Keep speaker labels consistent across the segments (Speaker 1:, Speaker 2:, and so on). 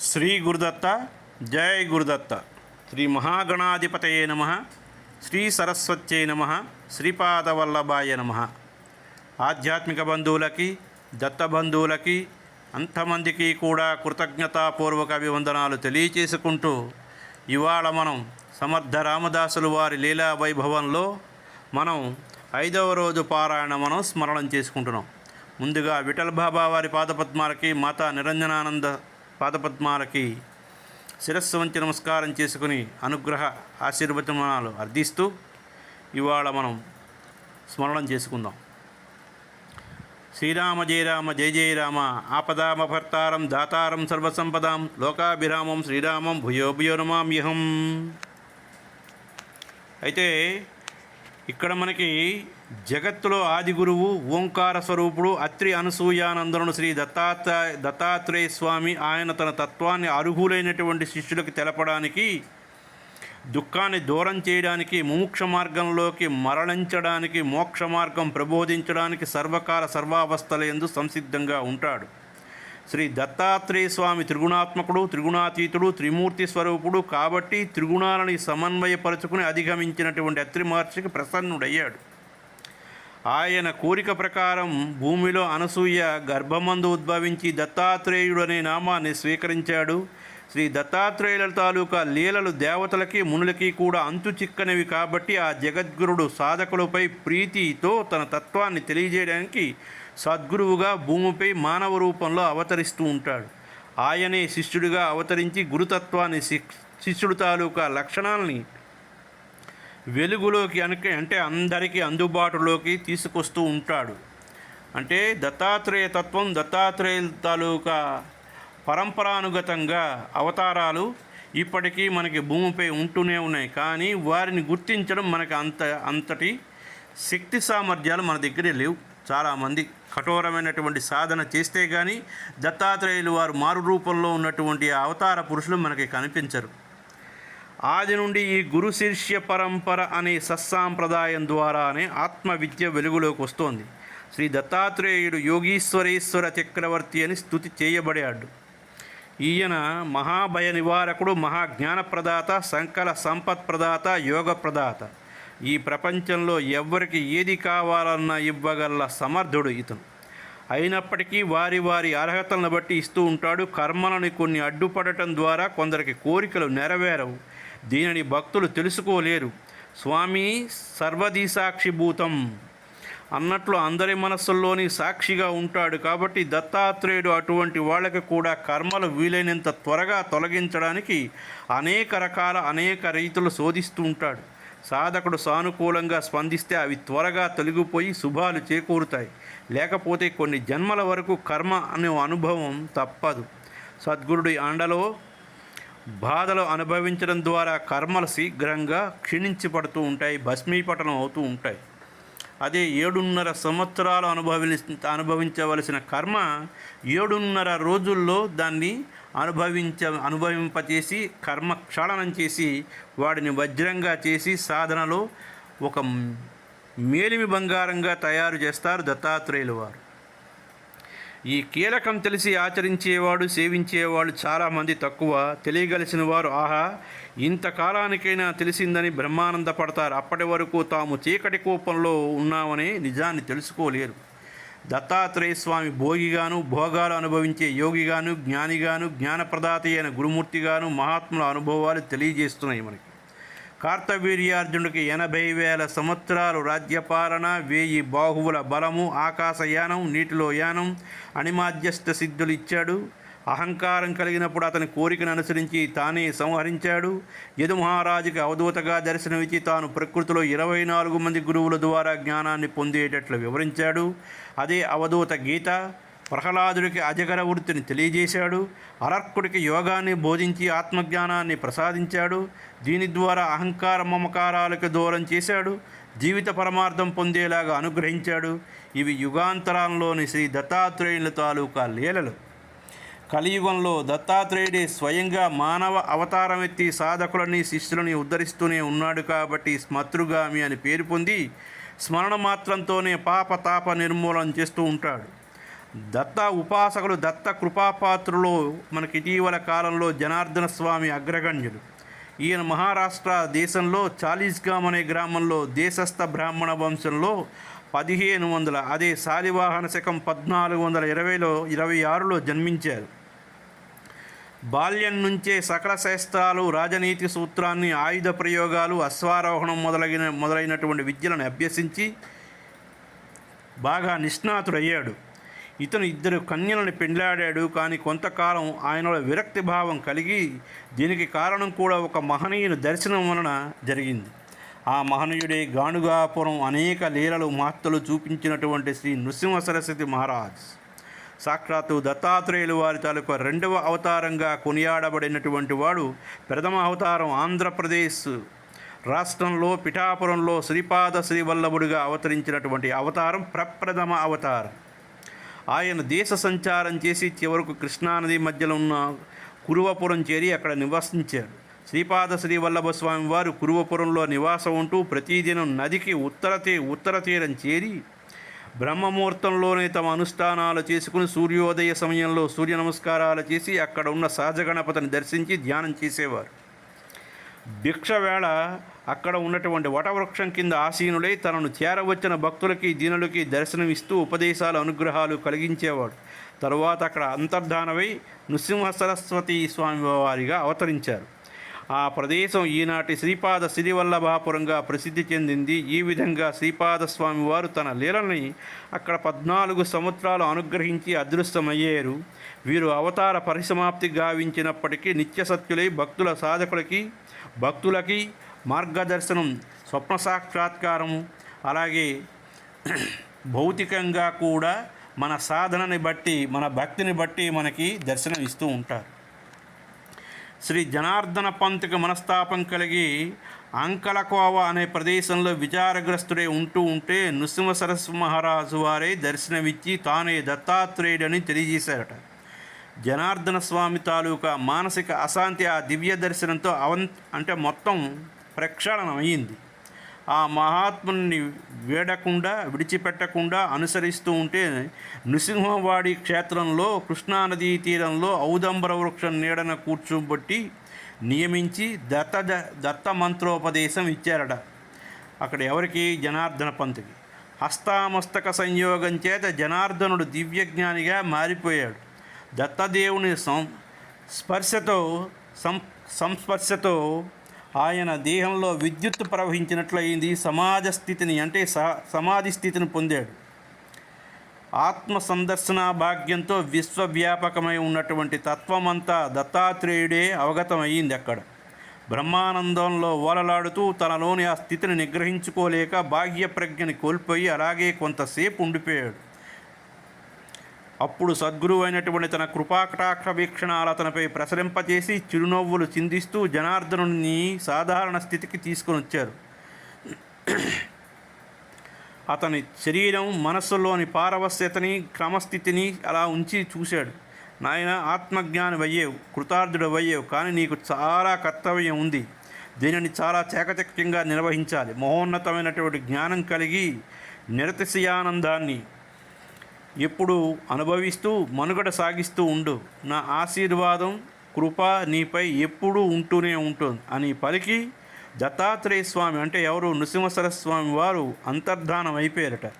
Speaker 1: శ్రీ గురుదత్త జై గురుదత్త. శ్రీ మహాగణాధిపతయే నమ. శ్రీ సరస్వత్యై నమ. శ్రీపాదవల్లభాయ నమ. ఆధ్యాత్మిక బంధువులకి దత్త బంధువులకి అంతమందికి కూడా కృతజ్ఞతాపూర్వక అభివందనాలు తెలియచేసుకుంటూ ఇవాళ మనం సమర్థ రామదాసులు వారి లీలా వైభవంలో మనం ఐదవ రోజు పారాయణ మనం స్మరణం చేసుకుంటున్నాం. ముందుగా విఠల్ బాబా వారి పాదపద్మాలకి మాతా నిరంజనానంద పాదపద్మాలకి శిరస్సు వంచి నమస్కారం చేసుకుని అనుగ్రహ ఆశీర్వచనాలు అర్థిస్తూ ఇవాళ మనం స్మరణం చేసుకుందాం. శ్రీరామ జయ రామ జయ జయ రామ ఆపదామభర్తారం దాతారం సర్వసంపదాం లోకాభిరామం శ్రీరామం భూయో భూయో నమామ్యహం. అయితే ఇక్కడ మనకి జగత్తులో ఆది గురువు ఓంకార స్వరూపుడు అత్రి అనసూయానందనుడు శ్రీ దత్తాత్రేయ దత్తాత్రేయ స్వామి ఆయన తన తత్వాన్ని అర్హులైనటువంటి శిష్యులకు తెలపడానికి దుఃఖాన్ని దూరం చేయడానికి ముముక్ష మార్గంలోకి మరణించడానికి మోక్ష మార్గం ప్రబోధించడానికి సర్వకాల సర్వావస్థల ఎందు సంసిద్ధంగా ఉంటాడు. శ్రీ దత్తాత్రేయ స్వామి త్రిగుణాత్మకుడు త్రిగుణాతీతుడు త్రిమూర్తి స్వరూపుడు కాబట్టి త్రిగుణాలని సమన్వయపరుచుకుని అధిగమించినటువంటి అత్రి మహర్షికి ప్రసన్నుడయ్యాడు. ఆయన కోరిక ప్రకారం భూమిలో అనసూయ గర్భమందు ఉద్భవించి దత్తాత్రేయుడు అనే నామాన్ని స్వీకరించాడు. శ్రీ దత్తాత్రేయుల తాలూకా లీలలు దేవతలకి మునులకి కూడా అంతు చిక్కనివి కాబట్టి ఆ జగద్గురుడు సాధకులపై ప్రీతితో తన తత్వాన్ని తెలియజేయడానికి సద్గురువుగా భూమిపై మానవ రూపంలో అవతరిస్తూ ఉంటాడు. ఆయనే శిష్యుడిగా అవతరించి గురుతత్వాన్ని శిష్యుడు తాలూకా లక్షణాలని వెలుగులోకి అనక అంటే అందరికీ అందుబాటులోకి తీసుకొస్తూ ఉంటాడు. అంటే దత్తాత్రేయ తత్వం దత్తాత్రేయ తాలూకా పరంపరానుగతంగా అవతారాలు ఇప్పటికీ మనకి భూమిపై ఉంటూనే ఉన్నాయి. కానీ వారిని గుర్తించడం మనకి అంత అంతటి శక్తి సామర్థ్యాలు మన దగ్గరే లేవు. చాలామంది కఠోరమైనటువంటి సాధన చేస్తే కానీ దత్తాత్రేయులు వారు మారు రూపంలో ఉన్నటువంటి అవతార పురుషులు మనకి కనిపించరు. ఆది నుండి ఈ గురు శిష్య పరంపర అనే సత్సాంప్రదాయం ద్వారానే ఆత్మవిద్య వెలుగులోకి వస్తోంది. శ్రీ దత్తాత్రేయుడు యోగీశ్వరేశ్వర చక్రవర్తి అని స్థుతి చేయబడాడు. ఈయన మహాభయ నివారకుడు మహాజ్ఞానప్రదాత సంకల సంపత్ ప్రదాత యోగ ప్రదాత ఈ ప్రపంచంలో ఎవ్వరికి ఏది కావాలన్నా ఇవ్వగల సమర్థుడు ఇతను. అయినప్పటికీ వారి వారి అర్హతలను బట్టి ఇస్తూ ఉంటాడు. కర్మలను కొన్ని అడ్డుపడటం ద్వారా కొందరికి కోరికలు నెరవేరవు. దీనిని భక్తులు తెలుసుకోలేరు. స్వామి సర్వదీసాక్షిభూతం. అన్నట్లు అందరి మనస్సుల్లోని సాక్షిగా ఉంటాడు కాబట్టి దత్తాత్రేయుడు అటువంటి వాళ్ళకి కూడా కర్మలు వీలైనంత త్వరగా తొలగించడానికి అనేక రకాల అనేక రీతులు శోధిస్తూ ఉంటాడు. సాధకుడు సానుకూలంగా స్పందిస్తే అవి త్వరగా తొలగిపోయి శుభాలు చేకూరుతాయి. లేకపోతే కొన్ని జన్మల వరకు కర్మ అనే అనుభవం తప్పదు. సద్గురుడి అండలో బాధలు అనుభవించడం ద్వారా కర్మలు శీఘ్రంగా క్షీణించి పడుతూ ఉంటాయి భస్మీపటనం అవుతూ ఉంటాయి. అదే ఏడున్నర సంవత్సరాలు అనుభవి అనుభవించవలసిన కర్మ ఏడున్నర రోజుల్లో దాన్ని అనుభవించ అనుభవింపచేసి కర్మ క్షాళనం చేసి వాడిని వజ్రంగా చేసి సాధనలో ఒక మేలిమి బంగారంగా తయారు చేస్తారు దత్తాత్రేయులు వారు. ఈ కీలకం తెలిసి ఆచరించేవాడు సేవించేవాడు చాలామంది తక్కువ. తెలియగలిసిన వారు ఆహా ఇంతకాలానికైనా తెలిసిందని బ్రహ్మానందపడతారు. అప్పటి వరకు తాము చీకటి కోపంలో ఉన్నామని నిజాన్ని తెలుసుకోలేరు. దత్తాత్రేయ స్వామి భోగిగాను భోగాలు అనుభవించే యోగిగాను జ్ఞానిగాను జ్ఞానప్రదాత అయిన గురుమూర్తిగాను మహాత్ముల అనుభవాలు తెలియజేస్తున్నాయి మనకి. కార్తవీర్యార్జునుడికి ఎనభై వేల సంవత్సరాలు రాజ్యపాలన వేయి బాహువుల బలము ఆకాశయానం నీటిలో యానం అణిమాధ్యస్థ సిద్ధులు ఇచ్చాడు. అహంకారం కలిగినప్పుడు అతని కోరికను అనుసరించి తానే సంహరించాడు. యదుమహారాజుకి అవధూతగా దర్శనమిచ్చి తాను ప్రకృతిలో ఇరవై నాలుగు మంది గురువుల ద్వారా జ్ఞానాన్ని పొందేటట్లు వివరించాడు. అదే అవధూత గీత. ప్రహ్లాదుడికి అజగర వృత్తిని తెలియజేశాడు. అరర్కుడికి యోగాన్ని బోధించి ఆత్మజ్ఞానాన్ని ప్రసాదించాడు. దీని ద్వారా అహంకార మమకారాలకు దూరం చేశాడు. జీవిత పరమార్థం పొందేలాగా అనుగ్రహించాడు. ఇవి యుగాంతరాల్లోని శ్రీ దత్తాత్రేయుల తాలూకా లీలలు. కలియుగంలో దత్తాత్రేయుడే స్వయంగా మానవ అవతారం ఎత్తి సాధకులని శిష్యులని ఉద్ధరిస్తూనే ఉన్నాడు కాబట్టి స్మతృగామి అని పేరు పొంది స్మరణ మాత్రంతోనే పాప తాప నిర్మూలన చేస్తూ ఉంటాడు. దత్త ఉపాసకులు దత్త కృపాపాత్రులు మనకి ఇటీవల కాలంలో జనార్దన స్వామి అగ్రగణ్యుడు ఈయన మహారాష్ట్ర దేశంలో చాలీస్గామ్ అనే గ్రామంలో దేశస్థ బ్రాహ్మణ వంశంలో పదిహేను వందల అదే శాలివాహన శకం పద్నాలుగు వందల ఇరవైలో ఇరవై ఆరులో జన్మించారు. బాల్యం నుంచే సకల శాస్త్రాలు రాజనీతి సూత్రాన్ని ఆయుధ ప్రయోగాలు అశ్వారోహణం మొదలగిన మొదలైనటువంటి విద్యలను అభ్యసించి బాగా నిష్ణాతుడయ్యాడు. ఇతను ఇద్దరు కన్యలను పెండ్లాడాడు కానీ కొంతకాలం ఆయనలో విరక్తి భావం కలిగి దీనికి కారణం కూడా ఒక మహనీయుని దర్శనం వలన జరిగింది. ఆ మహనీయుడే గానుగాపురం అనేక లీలలు మహత్తలు చూపించినటువంటి శ్రీ నృసింహ సరస్వతి మహారాజ్. సాక్షాత్తు దత్తాత్రేయులు వారి తాలూకా రెండవ అవతారంగా కొనియాడబడినటువంటి వాడు ప్రథమ అవతారం ఆంధ్రప్రదేశ్ రాష్ట్రంలో పిఠాపురంలో శ్రీపాద శ్రీవల్లభుడిగా అవతరించినటువంటి అవతారం ప్రప్రథమ అవతారం. ఆయన దేశ సంచారం చేసి చివరకు కృష్ణానది మధ్యలో ఉన్న కురువపురం చేరి అక్కడ నివసించాడు శ్రీపాద శ్రీవల్లభ స్వామి వారు కురువపురంలో నివాసం ఉంటూ ప్రతిదినం నదికి ఉత్తర తీ ఉత్తర తీరం చేరి బ్రహ్మముహూర్తంలోనే తమ అనుష్ఠానాలు చేసుకుని సూర్యోదయ సమయంలో సూర్య నమస్కారాలు చేసి అక్కడ ఉన్న సహజ గణపతిని దర్శించి ధ్యానం చేసేవారు. భిక్ష వేళ అక్కడ ఉన్నటువంటి వటవృక్షం కింద ఆసీనులై తనను చేరవచ్చిన భక్తులకి దీనులకి దర్శనమిస్తూ ఉపదేశాలు అనుగ్రహాలు కలిగించేవాడు. తరువాత అక్కడ అంతర్ధానమై నృసింహ సరస్వతి స్వామి వారిగా అవతరించారు. ఆ ప్రదేశం ఈనాటి శ్రీపాద సిరివల్లభాపురంగా ప్రసిద్ధి చెందింది. ఈ విధంగా శ్రీపాద స్వామివారు తన లీలని అక్కడ పద్నాలుగు సంవత్సరాలు అనుగ్రహించి అదృష్టమయ్యారు వీరు అవతార పరిసమాప్తి గావించినప్పటికీ నిత్యసత్యులై భక్తుల సాధకులకి భక్తులకి మార్గదర్శనం స్వప్న సాక్షాత్కారం అలాగే భౌతికంగా కూడా మన సాధనని బట్టి మన భక్తిని బట్టి మనకి దర్శనం ఇస్తూ ఉంటారు. శ్రీ జనార్దన పంత్కి మనస్తాపం కలిగి అంకలకోవ అనే ప్రదేశంలో విచారగ్రస్తుడే ఉంటూ ఉంటే నృసింహ సరస్వ మహారాజు వారే దర్శనమిచ్చి తానే దత్తాత్రేయుడని తెలియజేశారట. జనార్దన స్వామి తాలూకా మానసిక అశాంతి ఆ దివ్య దర్శనంతో అవం అంటే మొత్తం ప్రక్షాళనం అయ్యింది. ఆ మహాత్ముని వేడకుండా విడిచిపెట్టకుండా అనుసరిస్తూ ఉంటే నృసింహవాడి క్షేత్రంలో కృష్ణానదీ తీరంలో ఔదంబర వృక్షం నీడన కూర్చోబట్టి నియమించి దత్త దత్త మంత్రోపదేశం ఇచ్చారట. అక్కడ ఎవరికి? జనార్దన పంతుకి హస్తామస్తక సంయోగం చేత జనార్దనుడు దివ్యజ్ఞానిగా మారిపోయాడు. దత్తదేవుని సం స్పర్శతో సం సంస్పర్శతో ఆయన దేహంలో విద్యుత్ ప్రవహించినట్లయింది. సమాజ స్థితిని అంటే స సమాధి స్థితిని పొందాడు. ఆత్మ సందర్శన భాగ్యంతో విశ్వవ్యాపకమై ఉన్నటువంటి తత్వమంతా దత్తాత్రేయుడే అవగతమయ్యింది అక్కడ. బ్రహ్మానందంలో ఓలలాడుతూ తనలోని ఆ స్థితిని నిగ్రహించుకోలేక బాహ్య ప్రజ్ఞని కోల్పోయి అలాగే కొంతసేపు ఉండిపోయాడు. అప్పుడు సద్గురువు అయినటువంటి తన కృపాకటాక్ష వీక్షణాలు అతనిపై ప్రసరింపచేసి చిరునవ్వులు చిందిస్తూ జనార్దనుని సాధారణ స్థితికి తీసుకొని వచ్చారు అతని శరీరం మనస్సులోని పారవస్యతని క్రమస్థితిని అలా ఉంచి చూశాడు. నాయన ఆత్మజ్ఞాని అయ్యేవు కృతార్థుడు అయ్యేవు కానీ నీకు చాలా కర్తవ్యం ఉంది. దీనిని చాలా చాకచక్యంగా నిర్వహించాలి. మహోన్నతమైనటువంటి జ్ఞానం కలిగి నిరతిశయానందాన్ని ఎప్పుడు అనుభవిస్తూ మనుగడ సాగిస్తూ ఉండు. నా ఆశీర్వాదం కృప నీపై ఎప్పుడూ ఉంటూనే ఉంటుంది. అని పలికి దత్తాత్రేయ స్వామి. అంటే ఎవరు? నృసింహసర స్వామి వారు అంతర్ధానం అయిపోయారట.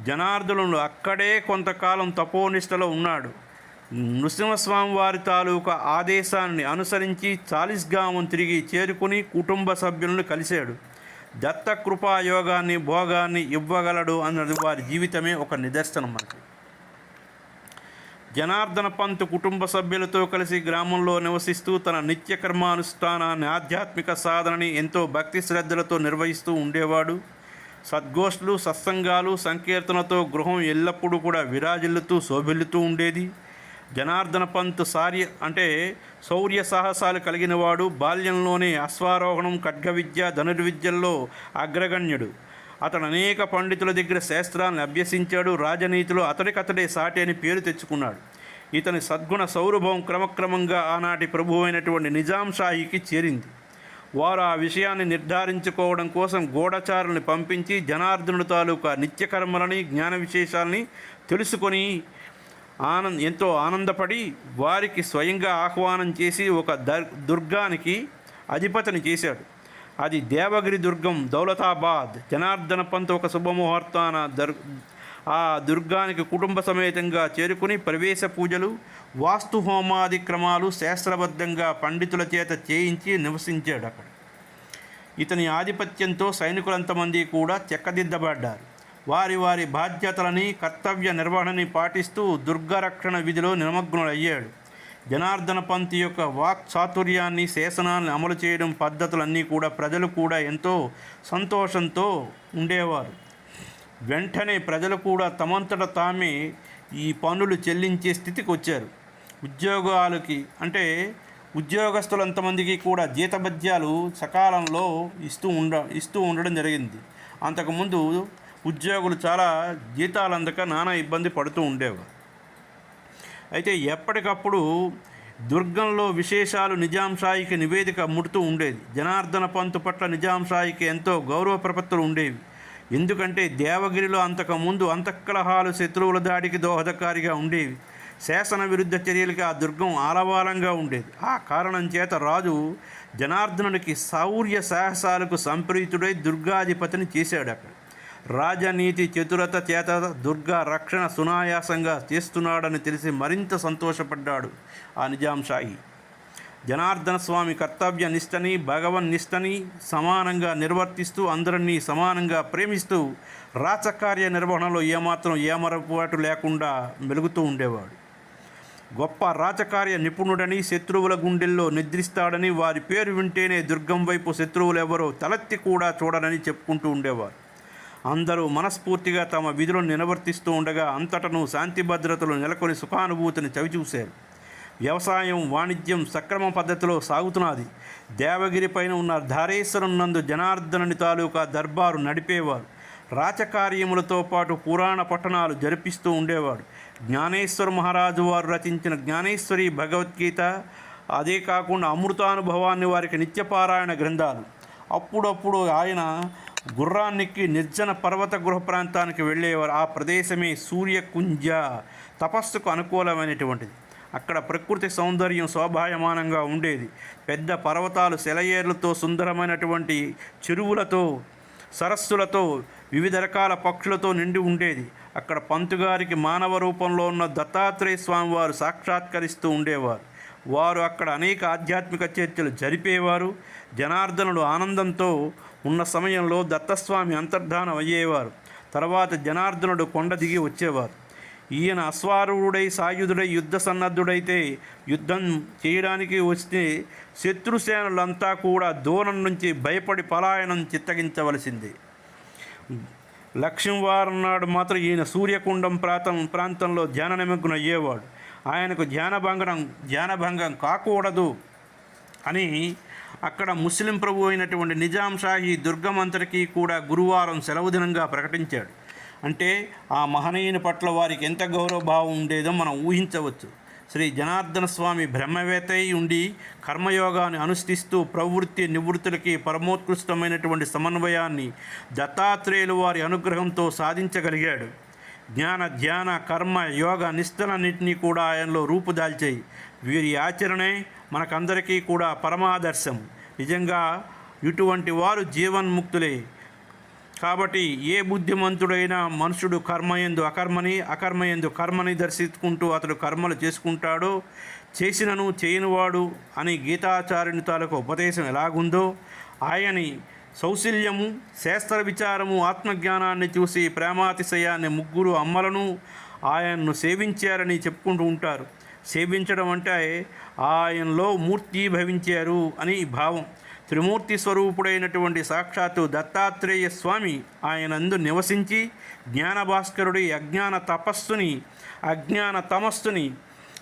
Speaker 1: జనార్దనుడు అక్కడే కొంతకాలం తపోనిష్టలో ఉన్నాడు. నృసింహస్వామి వారి తాలూకా ఆదేశాన్ని అనుసరించి చాలిస్గామం తిరిగి చేరుకుని కుటుంబ సభ్యులను కలిశాడు. దత్త కృపాయోగాన్ని భోగాన్ని ఇవ్వగలడు అన్నది వారి జీవితమే ఒక నిదర్శనం మనకి. జనార్దన పంత్ కుటుంబ సభ్యులతో కలిసి గ్రామంలో నివసిస్తూ తన నిత్య కర్మానుష్ఠానాన్ని ఆధ్యాత్మిక సాధనని ఎంతో భక్తి శ్రద్ధలతో నిర్వహిస్తూ ఉండేవాడు. సద్గోష్ఠులు సత్సంగాలు సంకీర్తనతో గృహం ఎల్లప్పుడూ కూడా విరాజిల్లుతూ శోభిల్లుతూ ఉండేది. జనార్దన పంత్ సార్య అంటే శౌర్య సాహసాలు కలిగినవాడు బాల్యంలోనే అశ్వారోహణం ఖడ్గ విద్య ధనుర్విద్యల్లో అగ్రగణ్యుడు. అతడు అనేక పండితుల దగ్గర శాస్త్రాలను అభ్యసించాడు రాజనీతిలో అతడికతడే సాటి అని పేరు తెచ్చుకున్నాడు. ఇతని సద్గుణ సౌరభం క్రమక్రమంగా ఆనాటి ప్రభువైనటువంటి నిజాం షాహీకి చేరింది. వారు ఆ విషయాన్ని నిర్ధారించుకోవడం కోసం గూఢచారుల్ని పంపించి జనార్దనుడు తాలూకా నిత్యకర్మలని జ్ఞాన విశేషాలని తెలుసుకొని ఆనంద్ ఎంతో ఆనందపడి వారికి స్వయంగా ఆహ్వానం చేసి ఒక దర్ దుర్గానికి అధిపతిని చేశాడు. అది దేవగిరి దుర్గం దౌలతాబాద్ జనార్దన పంత్ ఒక శుభముహూర్తాన దర్ ఆ దుర్గానికి కుటుంబ సమేతంగా చేరుకుని ప్రవేశ పూజలు వాస్తు హోమాది క్రమాలు శాస్త్రబద్ధంగా పండితుల చేత చేయించి నివసించాడు అక్కడ. ఇతని ఆధిపత్యంతో సైనికులంతమంది కూడా చెక్కదిద్దబడ్డారు. వారి వారి బాధ్యతలని కర్తవ్య నిర్వహణని పాటిస్తూ దుర్గరక్షణ విధిలో నిమగ్నుడయ్యాడు. జనార్దన పంత్ యొక్క వాక్ చాతుర్యాన్ని శాసనాన్ని అమలు చేయడం పద్ధతులన్నీ కూడా ప్రజలు కూడా ఎంతో సంతోషంతో ఉండేవారు. వెంటనే ప్రజలు కూడా తమంతట తామే ఈ పన్నులు చెల్లించే స్థితికి వచ్చారు. ఉద్యోగాలకి అంటే ఉద్యోగస్తులంతమందికి కూడా జీతభత్యాలు సకాలంలో ఇస్తూ ఉండ ఇస్తూ ఉండడం జరిగింది. అంతకుముందు ఉద్యోగులు చాలా జీతాలు అందక నానా ఇబ్బంది పడుతూ ఉండేవారు. అయితే ఎప్పటికప్పుడు దుర్గంలో విశేషాలు నిజాంషాయికి నివేదిక ముడుతూ ఉండేది. జనార్దన పంతు పట్ల నిజాంషాయికి ఎంతో గౌరవ ప్రపత్తులు ఉండేవి. ఎందుకంటే దేవగిరిలో అంతకుముందు అంతఃకలహాలు శత్రువుల దాడికి దోహదకారిగా ఉండేవి. శాసన విరుద్ధ చర్యలకి ఆ దుర్గం ఆలవాలంగా ఉండేది. ఆ కారణం చేత రాజు జనార్దనుడికి శౌర్య సాహసాలకు సంప్రీతుడై దుర్గాధిపతిని చేశాడు అక్కడ. రాజనీతి చతురత చేత దుర్గా రక్షణ సునాయాసంగా చేస్తున్నాడని తెలిసి మరింత సంతోషపడ్డాడు ఆ నిజాం షాహి జనార్దన స్వామి కర్తవ్య నిష్టని భగవన్ నిష్టని సమానంగా నిర్వర్తిస్తూ అందరినీ సమానంగా ప్రేమిస్తూ రాచకార్య నిర్వహణలో ఏమాత్రం ఏమరపాటు లేకుండా మెలుగుతూ ఉండేవాడు. గొప్ప రాచకార్య నిపుణుడని శత్రువుల గుండెల్లో నిద్రిస్తాడని వారి పేరు వింటేనే దుర్గం వైపు శత్రువులు ఎవరో తలెత్తి కూడా చూడరని చెప్పుకుంటూ ఉండేవారు. అందరూ మనస్ఫూర్తిగా తమ విధులను నిలవర్తిస్తూ ఉండగా అంతటను శాంతి భద్రతలు నెలకొని సుఖానుభూతిని చవిచూశారు. వ్యవసాయం వాణిజ్యం సక్రమ పద్ధతిలో సాగుతున్నది. దేవగిరి పైన ఉన్న ధారేశ్వరం నందు జనార్దనుని తాలూకా దర్బారు నడిపేవారు. రాచకార్యములతో పాటు పురాణ పట్టణాలు జరిపిస్తూ ఉండేవాడు జ్ఞానేశ్వర మహారాజు వారు రచించిన జ్ఞానేశ్వరి భగవద్గీత అదే కాకుండా అమృతానుభవాన్ని వారికి నిత్యపారాయణ గ్రంథాలు. అప్పుడప్పుడు ఆయన గుర్రానికి నిర్జన పర్వత గృహ ప్రాంతానికి వెళ్ళేవారు ఆ ప్రదేశమే సూర్యకుంజ తపస్సుకు అనుకూలమైనటువంటిది. అక్కడ ప్రకృతి సౌందర్యం శోభాయమానంగా ఉండేది. పెద్ద పర్వతాలు సెలయేర్లతో సుందరమైనటువంటి చెరువులతో సరస్సులతో వివిధ రకాల పక్షులతో నిండి ఉండేది. అక్కడ పంతుగారికి మానవ రూపంలో ఉన్న దత్తాత్రేయ స్వామి వారు సాక్షాత్కరిస్తూ ఉండేవారు. వారు అక్కడ అనేక ఆధ్యాత్మిక చర్చలు జరిపేవారు. జనార్దనుడు ఆనందంతో ఉన్న సమయంలో దత్తస్వామి అంతర్ధానం అయ్యేవారు. తర్వాత జనార్దనుడు కొండ దిగి వచ్చేవారు. ఈయన అశ్వారూఢుడై సాయుధుడై యుద్ధ సన్నద్ధుడైతే యుద్ధం చేయడానికి వస్తే శత్రుసేనులంతా కూడా దూరం నుంచి భయపడి పలాయనం చిత్తగించవలసింది. లక్ష్మీవారం నాడు మాత్రం ఈయన సూర్యకుండం ప్రాంతం ప్రాంతంలో ధ్యాన నిమగ్నం అయ్యేవాడు ఆయనకు ధ్యానభంగం ధ్యానభంగం కాకూడదు అని అక్కడ ముస్లిం ప్రభు అయినటువంటి నిజాం షాహీ దుర్గమంతటికి కూడా గురువారం సెలవు దినంగా ప్రకటించాడు. అంటే ఆ మహనీయుని పట్ల వారికి ఎంత గౌరవభావం ఉండేదో మనం ఊహించవచ్చు. శ్రీ జనార్దన స్వామి బ్రహ్మవేత్త ఉండి కర్మయోగాన్ని అనుష్ఠిస్తూ ప్రవృత్తి నివృత్తులకి పరమోత్కృష్టమైనటువంటి సమన్వయాన్ని దత్తాత్రేయులు వారి అనుగ్రహంతో సాధించగలిగాడు. జ్ఞాన ధ్యాన కర్మ యోగ నిష్టలన్నింటినీ కూడా ఆయనలో రూపుదాల్చాయి. వీరి ఆచరణే మనకందరికీ కూడా పరమాదర్శం. నిజంగా ఇటువంటి వారు జీవన్ముక్తులే. కాబట్టి ఏ బుద్ధిమంతుడైనా మనుషుడు కర్మయందు అకర్మని అకర్మయందు కర్మని దర్శించుకుంటూ అతడు కర్మలు చేసుకుంటాడో చేసినను చేయనివాడు అని గీతాచార్యుని తాలూకు ఉపదేశం ఎలాగుందో ఆయని సౌశల్యము శాస్త్ర విచారము ఆత్మజ్ఞానాన్ని చూసి ప్రేమాతిశయాన్ని ముగ్గురు అమ్మలను ఆయన్ను సేవించారని చెప్పుకుంటూ ఉంటారు. సేవించడం అంటే ఆయనలో మూర్తి భవించారు అని భావం. త్రిమూర్తి స్వరూపుడైనటువంటి సాక్షాత్తు దత్తాత్రేయ స్వామి ఆయనందు నివసించి జ్ఞానభాస్కరుడి అజ్ఞాన తపస్సుని అజ్ఞాన తమస్సుని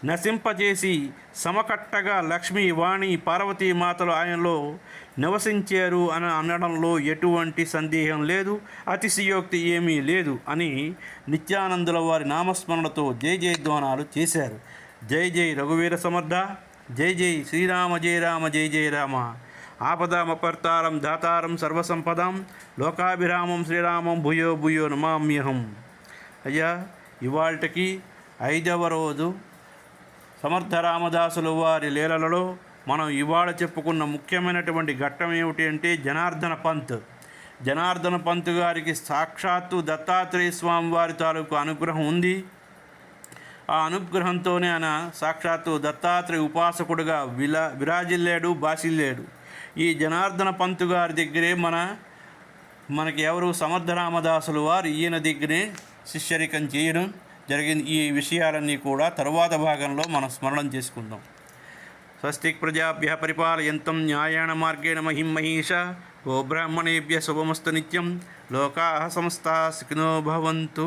Speaker 1: నశింపజేసి సమకట్టగా లక్ష్మీ వాణి పార్వతీ మాతలు ఆయనలో నివసించారు అని అనడంలో ఎటువంటి సందేహం లేదు అతిశయోక్తి ఏమీ లేదు అని నిత్యానందుల వారి నామస్మరణతో జయ జయధ్వానాలు చేశారు. జై జై రఘువీర సమర్థ జై జై శ్రీరామ జయ రామ జై జయ రామ. ఆపదామపర్తారం దాతారం సర్వసంపదాం లోకాభిరామం శ్రీరామం భూయో భూయో నమామ్యహం. అయ్యా ఇవాళకి ఐదవ రోజు సమర్థ రామదాసులు వారి లీలలలో మనం ఇవాళ చెప్పుకున్న ముఖ్యమైనటువంటి ఘట్టం ఏమిటి అంటే జనార్దన పంత్. జనార్దన పంత్ గారికి సాక్షాత్తు దత్తాత్రేయ స్వామి వారి తాలూకు అనుగ్రహం ఉంది. ఆ అనుగ్రహంతోనే ఆయన సాక్షాత్తు దత్తాత్రేయ ఉపాసకుడుగా విలా విరాజిల్లాడు బాసిల్లాడు. ఈ జనార్దన పంతు గారి దగ్గరే మన మనకి ఎవరు సమర్థ రామదాసులు వారు ఈయన దగ్గరే శిష్యరికం చేయడం జరిగింది. ఈ విషయాలన్నీ కూడా తరువాత భాగంలో మనం స్మరణం చేసుకుందాం. స్వస్తి ప్రజాభ్య పరిపాలయంతం న్యాయాణ మార్గేణ మహిం మహిష గోబ్రాహ్మణేభ్య శుభమస్తు నిత్యం లోకా సమస్తా సుఖినో భవంతు.